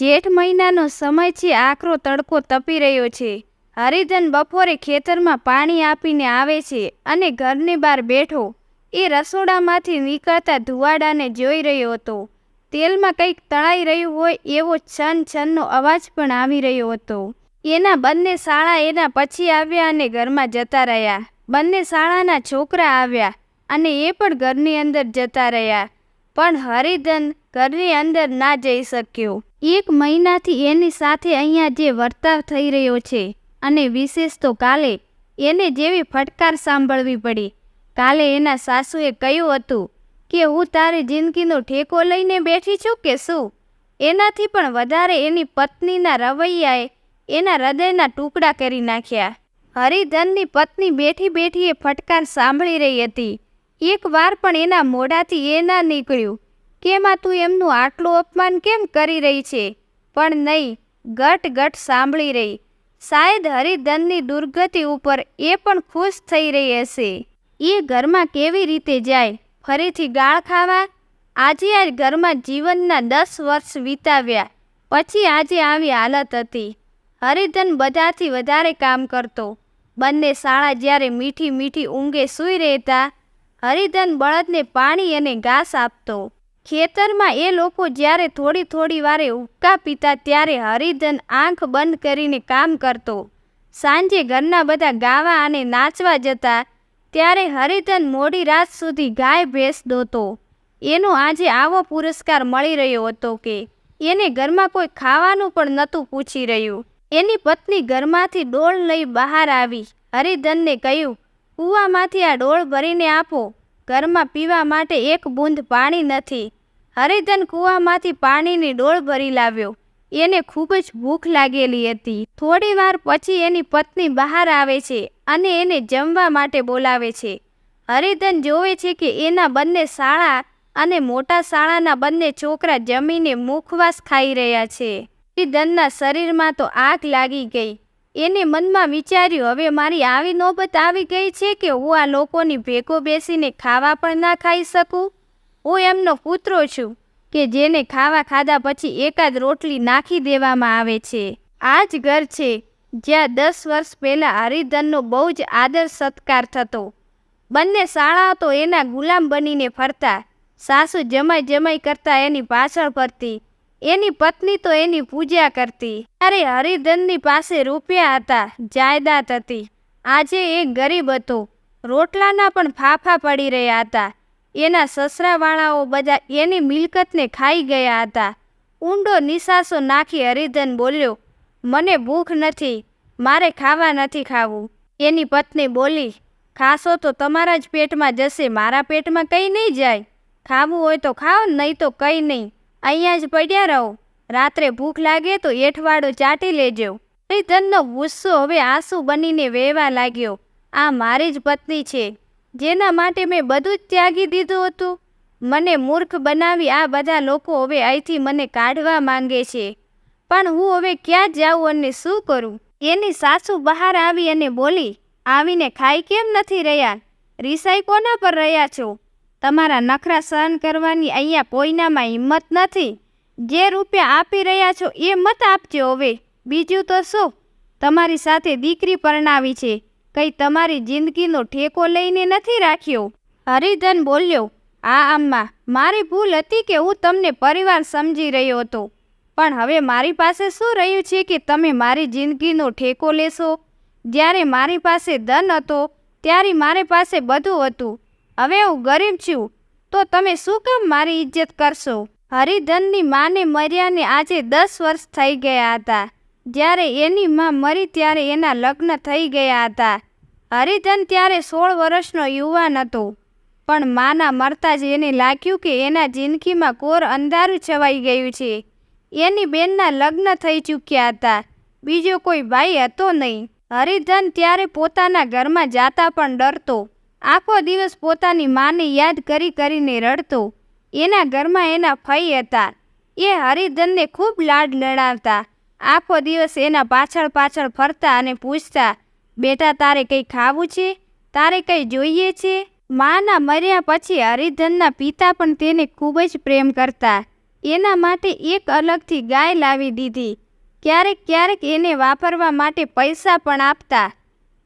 જેઠ મહિનાનો સમય છે આકરો તડકો તપી રહ્યો છે. હરિધન બપોરે ખેતરમાં પાણી આપીને આવે છે અને ઘરની બહાર બેઠો. એ રસોડામાંથી નીકળતા ધુવાડાને જોઈ રહ્યો હતો. તેલમાં કંઈક તળાઈ રહ્યું હોય એવો છન છનનો અવાજ પણ આવી રહ્યો હતો. એના બંને શાળા એના પછી આવ્યા અને ઘરમાં જતા રહ્યા. બંને શાળાના છોકરા આવ્યા અને એ પણ ઘરની અંદર જતા રહ્યા. પણ હરિધન ઘરની અંદર ના જઈ શક્યો. એક મહિનાથી એની સાથે અહીંયા જે વર્તાવ થઈ રહ્યો છે અને વિશેષ તો કાલે એને જેવી ફટકાર સાંભળવી પડી. કાલે એના સાસુએ કહ્યું હતું કે, હું તારી જિંદગીનો ઠેકો લઈને બેઠી છું કે શું? એનાથી પણ વધારે એની પત્નીના રવૈયાએ એના હૃદયના ટુકડા કરી નાખ્યા. હરિધનની પત્ની બેઠી બેઠી એ ફટકાર સાંભળી રહી હતી. એક વાર પણ એના મોઢાથી એ ના નીકળ્યું. કે માં તું એમનું આટલું અપમાન કેમ કરી રહી છે? પણ નહીં, ગટ ગટ સાંભળી રહી. શાયદ હરિધનની દુર્ગતિ ઉપર એ પણ ખુશ થઈ રહી હશે. એ ઘરમાં કેવી રીતે જાય? ફરીથી ગાળ ખાવા? આજે આ ઘરમાં જીવનના દસ વર્ષ વિતાવ્યા. પછી આજે આવી હાલત હતી. હરિધન બધાથી વધારે કામ કરતો. બંને શાળા જ્યારે મીઠી મીઠી ઊંઘે સૂઈ રહેતા હરિધન બળદને પાણી અને ઘાસ આપતો. ખેતરમાં એ લોકો જ્યારે થોડી થોડી વારે ઉપકા પીતા ત્યારે હરિધન આંખ બંધ કરીને કામ કરતો. સાંજે ઘરના બધા ગાવા અને નાચવા જતા ત્યારે હરિધન મોડી રાત સુધી ગાય ભેંસ દોતો. એનો આજે આવો પુરસ્કાર મળી રહ્યો હતો કે એને ઘરમાં કોઈ ખાવાનું પણ નહોતું પૂછી રહ્યું. એની પત્ની ઘરમાંથી ડોળ લઈ બહાર આવી. હરિધનને કહ્યું કૂવામાંથી આ ડોળ ભરીને આપો. ઘરમાં પીવા માટે એક બૂંદ પાણી નથી. હરિધન કૂવામાંથી પાણીની ડોળ ભરી લાવ્યો. એને ખૂબ જ ભૂખ લાગેલી હતી. થોડી વાર પછી એની પત્ની બહાર આવે છે અને એને જમવા માટે બોલાવે છે. હરિધન જોવે છે કે એના બંને શાળા અને મોટા શાળાના બંને છોકરા જમીને મુખવાસ ખાઈ રહ્યા છે. હરિધનના શરીરમાં તો આગ લાગી ગઈ. એને મનમાં વિચાર્યું, હવે મારી આવી નોબત આવી ગઈ છે કે હું આ લોકોની ભેગો બેસીને ખાવા પણ ના ખાઈ શકું? હું એમનો પુત્રો છું કે જેને ખાવા ખાધા પછી એકાદ રોટલી નાખી દેવામાં આવે છે. આ જ ઘર છે જ્યાં દસ વર્ષ પહેલાં હરિધનનો બહુ જ આદર સત્કાર થતો. બંને શાળા તો એના ગુલામ બનીને ફરતા. સાસુ જમાઈ જમાઈ કરતા એની પાછળ ફરતી. એની પત્ની તો એની પૂજા કરતી. ત્યારે હરિધનની પાસે રૂપિયા હતા, જાયદાદ હતી. આજે એ ગરીબ હતો. રોટલાના પણ ફાફા પડી રહ્યા હતા. એના સસરાવાળાઓ બધા એની મિલકતને ખાઈ ગયા હતા. ઊંડો નિશાસો નાખી હરિધન બોલ્યો, મને ભૂખ નથી. મારે ખાવા નથી ખાવું. એની પત્ની બોલી, ખાશો તો તમારા જ પેટમાં જશે, મારા પેટમાં કંઈ નહીં જાય. ખાવું હોય તો ખાઓ, નહીં તો કંઈ નહીં. અહીંયા જ પડ્યા રહો. રાત્રે ભૂખ લાગે તો એઠવાડો ચાટી લેજો. શ્રીધનનો ગુસ્સો હવે આંસુ બનીને વહેવા લાગ્યો. આ મારી જ પત્ની છે. જેના માટે મેં બધું જ ત્યાગી દીધું હતું. મને મૂર્ખ બનાવી આ બધા લોકો હવે અહીંથી મને કાઢવા માંગે છે. પણ હું હવે ક્યાં જાઉં અને શું કરું? એની સાસુ બહાર આવી અને બોલી, આવીને ખાઈ કેમ નથી રહ્યા? રિસાઈ કોના પર રહ્યા છો? તમારા નખરા સહન કરવાની અહીંયા કોઈનામાં હિંમત નથી. જે રૂપિયા આપી રહ્યા છો એ મત આપજો હવે. બીજું તો શું? તમારી સાથે દીકરી પરણાવી છે. કંઈ તમારી જિંદગીનો ઠેકો લઈને નથી રાખ્યો? હરિધન બોલ્યો, આ આમ્મા મારી ભૂલ હતી કે હું તમને પરિવાર સમજી રહ્યો હતો. પણ હવે મારી પાસે શું રહ્યું છે કે તમે મારી જિંદગીનો ઠેકો લેશો? જ્યારે મારી પાસે ધન હતો, ત્યારે મારી પાસે બધું હતું. હવે હું ગરીબ છું, તો તમે શું કામ મારી ઇજ્જત કરશો? હરિધનની માને મર્યાને આજે દસ વર્ષ થઈ ગયા હતા. જ્યારે એની માં મરી ત્યારે એના લગ્ન થઈ ગયા હતા. હરિધન ત્યારે સોળ વર્ષનો યુવાન હતો. પણ માના મરતા જ એને લાગ્યું કે એના જિંદગીમાં કોર અંધારું છવાઈ ગયું છે. એની બેનના લગ્ન થઈ ચૂક્યા હતા. બીજો કોઈ ભાઈ હતો નહીં. હરિધન ત્યારે પોતાના ઘરમાં જાતા પણ ડરતો. આખો દિવસ પોતાની માને યાદ કરી કરીને રડતો. એના ઘરમાં એના ફઈ હતા. એ હરિધનને ખૂબ લાડ લડાવતા. આખો દિવસ એના પાછળ પાછળ ફરતા અને પૂછતા, બેટા, તારે કંઈ ખાવું છે? તારે કંઈ જોઈએ છે? માના મર્યા પછી હરિધનના પિતા પણ તેને ખૂબ જ પ્રેમ કરતા. એના માટે એક અલગથી ગાય લાવી દીધી. ક્યારેક ક્યારેક એને વાપરવા માટે પૈસા પણ આપતા.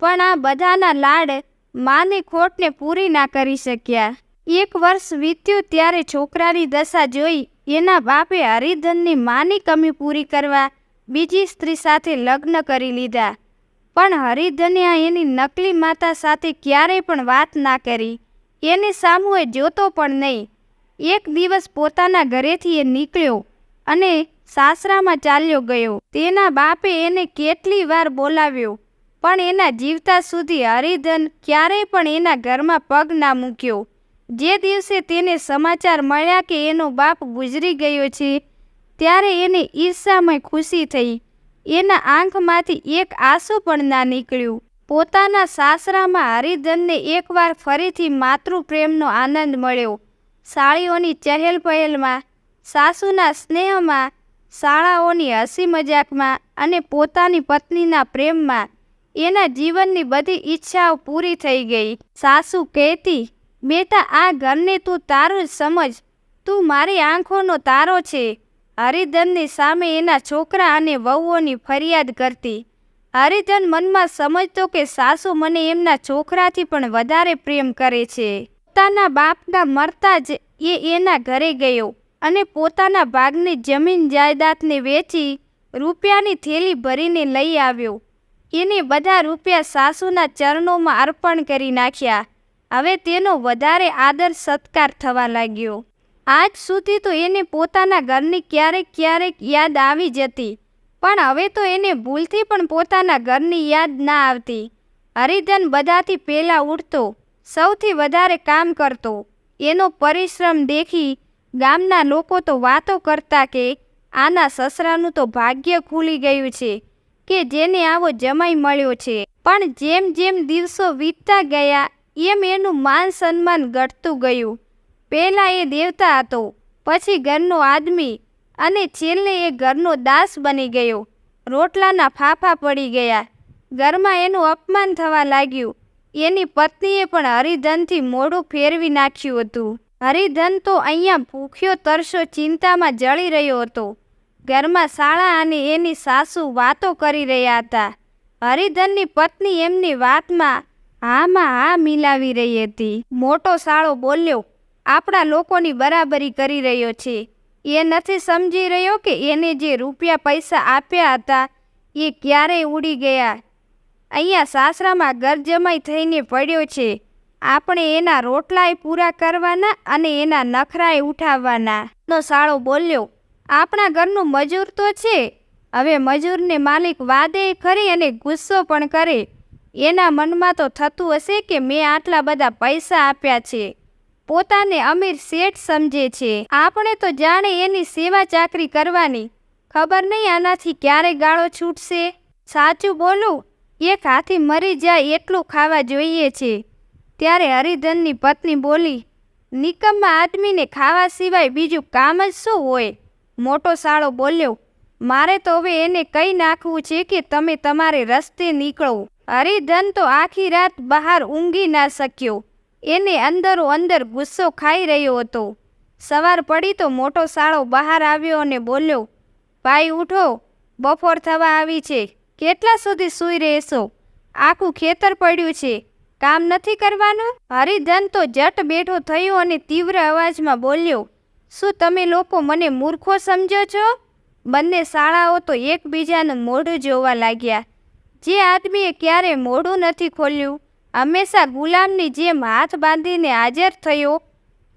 પણ આ બધાના લાડ માની ખોટને પૂરી ના કરી શક્યા. એક વર્ષ વીત્યું ત્યારે છોકરાની દશા જોઈ એના બાપે હરિધનની માની કમી પૂરી કરવા બીજી સ્ત્રી સાથે લગ્ન કરી લીધા. પણ હરિધને એની નકલી માતા સાથે ક્યારેય પણ વાત ના કરી. એની સામુએ જોતો પણ નહીં. એક દિવસ પોતાના ઘરેથી એ નીકળ્યો અને સાસરામાં ચાલ્યો ગયો. તેના બાપે એને કેટલી વાર બોલાવ્યો. પણ એના જીવતા સુધી હરિધન ક્યારેય પણ એના ઘરમાં પગ ના મૂક્યો. જે દિવસે તેને સમાચાર મળ્યા કે એનો બાપ ગુજરી ગયો છે, ત્યારે એને ઈર્ષામય ખુશી થઈ. એના આંખમાંથી એક આંસુ પણ ના નીકળ્યું. પોતાના સાસરામાં હરિધનને એકવાર ફરીથી માતૃપ્રેમનો આનંદ મળ્યો. સાળીઓની ચહેલ પહેલમાં, સાસુના સ્નેહમાં, શાળાઓની હસી મજાકમાં અને પોતાની પત્નીના પ્રેમમાં એના જીવનની બધી ઈચ્છાઓ પૂરી થઈ ગઈ. સાસુ કહેતી બેટા આ ઘરને તું તારું સમજ. તું મારી આંખોનો તારો છે. હરિધનની સામે એના છોકરા અને વહુઓની ફરિયાદ કરતી. હરિધન મનમાં સમજતો કે સાસુ મને એમના છોકરાથી પણ વધારે પ્રેમ કરે છે. પોતાના બાપના મરતા જ એ એના ઘરે ગયો અને પોતાના ભાગની જમીન જાયદાદને વેચી રૂપિયાની થેલી ભરીને લઈ આવ્યો. એને બધા રૂપિયા સાસુના ચરણોમાં અર્પણ કરી નાખ્યા. હવે તેનો વધારે આદર સત્કાર થવા લાગ્યો. આજ સુધી તો એને પોતાના ઘરની ક્યારેક ક્યારેક યાદ આવી જતી. પણ હવે તો એને ભૂલથી પણ પોતાના ઘરની યાદ ના આવતી. હરિધન બધાથી પહેલાં ઉઠતો, સૌથી વધારે કામ કરતો. એનો પરિશ્રમ દેખી ગામના લોકો તો વાતો કરતા કે, આના સસરાનું તો ભાગ્ય ખુલી ગયું છે. કે જેને આવો જમાઈ મળ્યો છે. પણ જેમ જેમ દિવસો વીતતા ગયા, એમ એનું માન સન્માન ઘટતું ગયું. પહેલાં એ દેવતા હતો, પછી ઘરનો આદમી અને છેલ્લે એ ઘરનો દાસ બની ગયો. રોટલાના ફાફા પડી ગયા. ઘરમાં એનું અપમાન થવા લાગ્યું. એની પત્નીએ પણ હરિધનથી મોઢું ફેરવી નાખ્યું હતું. હરિધન તો અહીંયા ભૂખ્યો તરસો ચિંતામાં જળી રહ્યો હતો. ઘરમાં શાળા અને એની સાસુ વાતો કરી રહ્યા હતા. હરિધનની પત્ની એમની વાતમાં હામાં હા મિલાવી રહી હતી. મોટો સાળો બોલ્યો, આપણા લોકોની બરાબરી કરી રહ્યો છે. એ નથી સમજી રહ્યો કે એને જે રૂપિયા પૈસા આપ્યા હતા એ ક્યારેય ઉડી ગયા. અહીંયા સાસરામાં ગરજમાઈ થઈને પડ્યો છે. આપણે એના રોટલાય પૂરા કરવાના અને એના નખરાય ઉઠાવવાના. નો સાળો બોલ્યો આપણા ઘરનું મજૂર તો છે. હવે મજૂરને માલિક વાદે ખરી અને ગુસ્સો પણ કરે. એના મનમાં તો થતું હશે કે મેં આટલા બધા પૈસા આપ્યા છે. પોતાને અમીર શેઠ સમજે છે. આપણે તો જાણે એની સેવા ચાકરી કરવાની. ખબર નહીં આનાથી ક્યારે ગાળો છૂટશે. સાચું બોલું, એક હાથી મરી જાય એટલું ખાવા જોઈએ છે. ત્યારે હરિધનની પત્ની બોલી, નિકમમાં આદમીને ખાવા સિવાય બીજું કામ જ શું હોય? મોટો સાળો બોલ્યો, મારે તો હવે એને કહી નાખવું છે કે તમે તમારે રસ્તે નીકળો? હરિધન તો આખી રાત બહાર ઊંઘી ના શક્યો. એને અંદરો અંદર ગુસ્સો ખાઈ રહ્યો હતો. સવાર પડી તો મોટો સાળો બહાર આવ્યો અને બોલ્યો, ભાઈ ઉઠો, બપોર થવા આવી છે. કેટલા સુધી સૂઈ રહેશો? આખું ખેતર પડ્યું છે. કામ નથી કરવાનું? હરિધન તો જટ બેઠો થયો અને તીવ્ર અવાજમાં બોલ્યો શું તમે લોકો મને મૂર્ખો સમજો છો? બંને શાળાઓ તો એકબીજાનું મોઢું જોવા લાગ્યા. જે આદમીએ ક્યારે મોઢું નથી ખોલ્યું, હંમેશા ગુલામની જેમ હાથ બાંધીને હાજર થયો.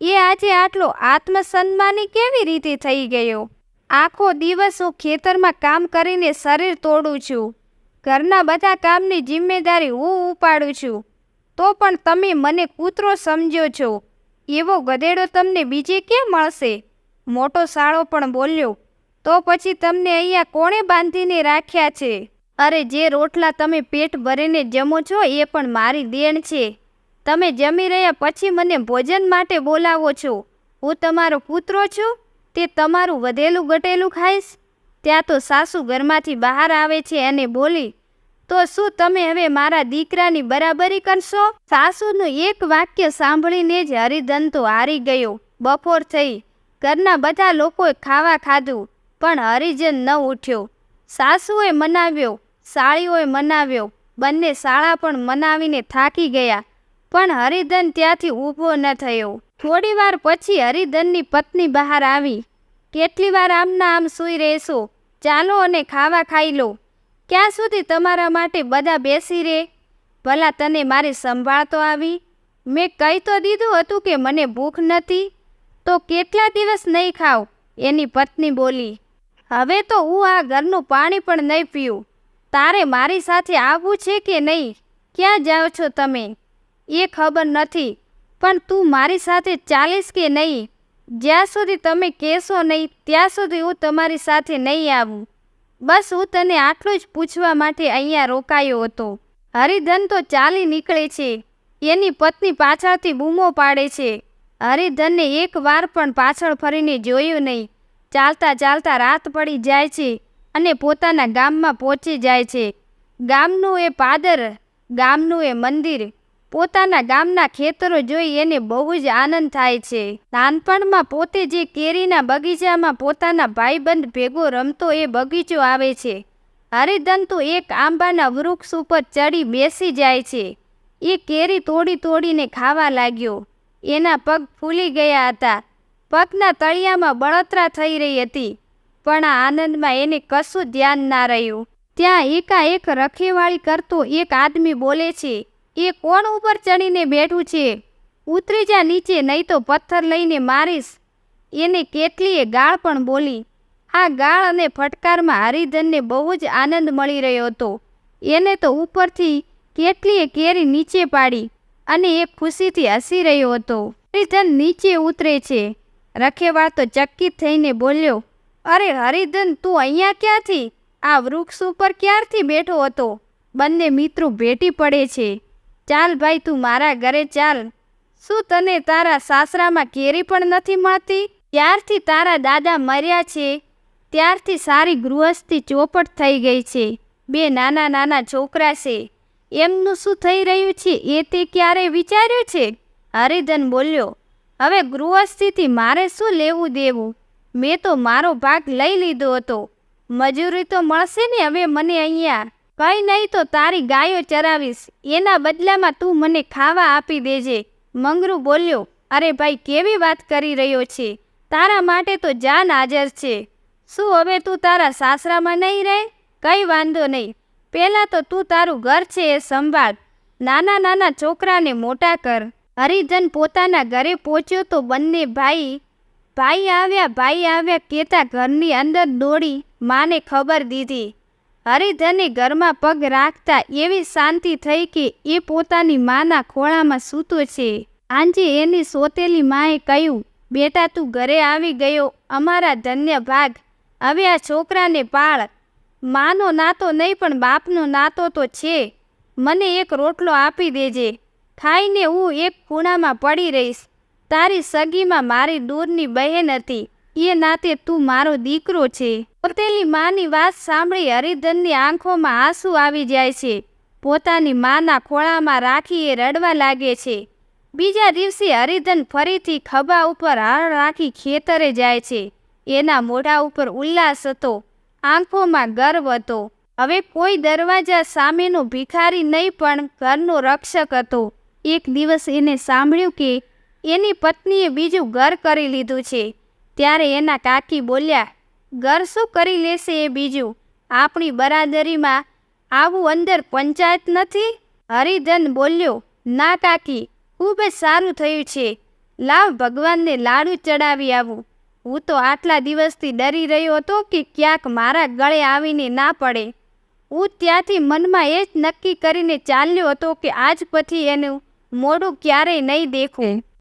એ આજે આટલો આત્મસન્માની કેવી રીતે થઈ ગયો? આખો દિવસ હું ખેતરમાં કામ કરીને શરીર તોડું છું. ઘરના બધા કામની જિમ્મેદારી હું ઉપાડું છું. તો પણ તમે મને કૂતરો સમજો છો. એવો ગધેડો તમને બીજે ક્યાં મળશે? મોટો સાળો પણ બોલ્યો, તો પછી તમને અહીંયા કોણે બાંધીને રાખ્યા છે? અરે, જે રોટલા તમે પેટ ભરીને જમો છો એ પણ મારી દેણ છે. તમે જમી રહ્યા પછી મને ભોજન માટે બોલાવો છો. હું તમારો પુત્રો છું, તે તમારું વધેલું ગટેલું ખાઈશ? ત્યાં તો સાસુ ઘરમાંથી બહાર આવે છે અને બોલી તો શું તમે હવે મારા દીકરાની બરાબરી કરશો? સાસુનું એક વાક્ય સાંભળીને જ હરિધન તો હારી ગયો. બપોર થઈ. ઘરના બધા લોકોએ ખાવા ખાધું, પણ હરિજન ન ઉઠ્યો. સાસુએ મનાવ્યો, સાળીઓએ મનાવ્યો, બંને શાળા પણ મનાવીને થાકી ગયા. પણ હરિધન ત્યાંથી ઊભો ન થયો. થોડી વાર પછી હરિધનની પત્ની બહાર આવી. કેટલી વાર આમના આમ સૂઈ રહેશો? ચાલો અને ખાવા ખાઈ લો. ક્યાં સુધી તમારા માટે બધા બેસી રહે ભલા તને મારી સંભાળ તો આવી. મેં કહી તો દીધું હતું કે મને ભૂખ નથી. તો કેટલા દિવસ નહીં ખાવ? એની પત્ની બોલી, હવે તો હું આ ઘરનું પાણી પણ નહીં પીવું. તારે મારી સાથે આવવું છે કે નહીં? ક્યાં જાઓ છો તમે? એ ખબર નથી. પણ તું મારી સાથે ચાલીશ કે નહીં? જ્યાં સુધી તમે કહેશો નહીં, ત્યાં સુધી હું તમારી સાથે નહીં આવું. બસ હું તને આટલું જ પૂછવા માટે અહીંયા રોકાયો હતો. હરિધન તો ચાલી નીકળે છે. એની પત્ની પાછળથી બૂમો પાડે છે. હરિધનને એક વાર પણ પાછળ ફરીને જોયું નહીં. ચાલતા ચાલતા રાત પડી જાય છે અને પોતાના ગામમાં પહોંચી જાય છે. ગામનું એ પાદર, ગામનું એ મંદિર પોતાના ગામના ખેતરો જોઈ એને બહુ જ આનંદ થાય છે. નાનપણમાં પોતે જે કેરીના બગીચામાં પોતાના ભાઈબંધ ભેગો રમતો એ બગીચો આવે છે. હરિદંતુ એક આંબાના વૃક્ષ ઉપર ચડી બેસી જાય છે. એ કેરી તોડી તોડીને ખાવા લાગ્યો. એના પગ ફૂલી ગયા હતા. પગના તળિયામાં બળતરા થઈ રહી હતી. પણ આ આનંદમાં એને કશું ધ્યાન ના રહ્યું. ત્યાં એકાએક રખેવાળી કરતો એક આદમી બોલે છે એ કોણ ઉપર ચડીને બેઠું છે? ઉતરી જા નીચે, નહીં તો પથ્થર લઈને મારીશ. એને કેટલીય ગાળ પણ બોલી. આ ગાળ અને ફટકારમાં હરિધનને બહુ જ આનંદ મળી રહ્યો હતો. એને તો ઉપરથી કેટલીએ કેરી નીચે પાડી અને એ ખુશીથી હસી રહ્યો હતો. હરિધન નીચે ઉતરે છે. રખેવાળ તો ચકિત થઈને બોલ્યો, અરે હરિધન તું અહીંયા ક્યાંથી? આ વૃક્ષ ઉપર ક્યારથી બેઠો હતો? બંને મિત્રો ભેટી પડે છે. ચાલ ભાઈ તું મારા ઘરે ચાલ. શું તને તારા સાસરામાં કેરી પણ નથી મળતી? ત્યારથી તારા દાદા મર્યા છે. ત્યારથી સારી ગૃહસ્થી ચોપટ થઈ ગઈ છે. બે નાના નાના છોકરા છે. એમનું શું થઈ રહ્યું છે એ તે ક્યારે વિચાર્યું છે? હરિધન બોલ્યો, હવે ગૃહસ્થિથી મારે શું લેવું દેવું? મેં તો મારો ભાગ લઈ લીધો હતો. મજૂરી તો મળશે ને હવે મને અહીંયા? કંઈ નહીં તો તારી ગાયો ચરાવીશ. એના બદલામાં તું મને ખાવા આપી દેજે. મંગરૂ બોલ્યો, અરે ભાઈ, કેવી વાત કરી રહ્યો છે? તારા માટે તો જાન હાજર છે. શું હવે તું તારા સાસરામાં નહીં રહે? કંઈ વાંધો નહીં. પહેલાં તો તું તારું ઘર છે એ સંભાળ. નાના નાના છોકરાને મોટા કર. હરિજન પોતાના ઘરે પહોંચ્યો તો બંને ભાઈ ભાઈ આવ્યા ભાઈ આવ્યા, કહેતા ઘરની અંદર દોડી માને ખબર દીધી. હરિધને ઘરમાં પગ રાખતા એવી શાંતિ થઈ કે એ પોતાની માના ખોળામાં સૂતો છે. આંજે એની સોતેલી માએ કહ્યું, બેટા, તું ઘરે આવી ગયો, અમારા ધન્ય ભાગ. હવે આ છોકરાને પાળ. માનો નાતો નહીં, પણ બાપનો નાતો તો છે. મને એક રોટલો આપી દેજે. ખાઈને હું એક ખૂણામાં પડી રહીશ. તારી સગીમાં મારી દૂરની બહેન હતી. એ નાતે તું મારો દીકરો છે. પોતેની માની વાત સાંભળી હરિધનની આંખોમાં આંસુ આવી જાય છે. પોતાની માના ખોળામાં રાખી એ રડવા લાગે છે. બીજા દિવસે હરિધન ફરીથી ખભા ઉપર હાર રાખી ખેતરે જાય છે. એના મોઢા ઉપર ઉલ્લાસ હતો. આંખોમાં ગર્વ હતો. હવે કોઈ દરવાજા સામેનો ભિખારી નહીં પણ ઘરનો રક્ષક હતો. એક દિવસ એને સાંભળ્યું કે એની પત્નીએ બીજું ઘર કરી લીધું છે. ત્યારે એના કાકી બોલ્યા, ઘર શું કરી લેશે એ બીજું? આપણી બરાદરીમાં આવું અંદર પંચાયત નથી? હરિધન બોલ્યો, ના કાકી, ખૂબ જ સારું થયું છે. લાવ ભગવાનને લાડુ ચડાવી આવું. હું તો આટલા દિવસથી ડરી રહ્યો હતો કે ક્યાંક મારા ગળે આવીને ના પડે. હું ત્યાંથી મનમાં એ જ નક્કી કરીને ચાલ્યો હતો કે આજ પછી એનું મોઢું ક્યારેય નહીં દેખું.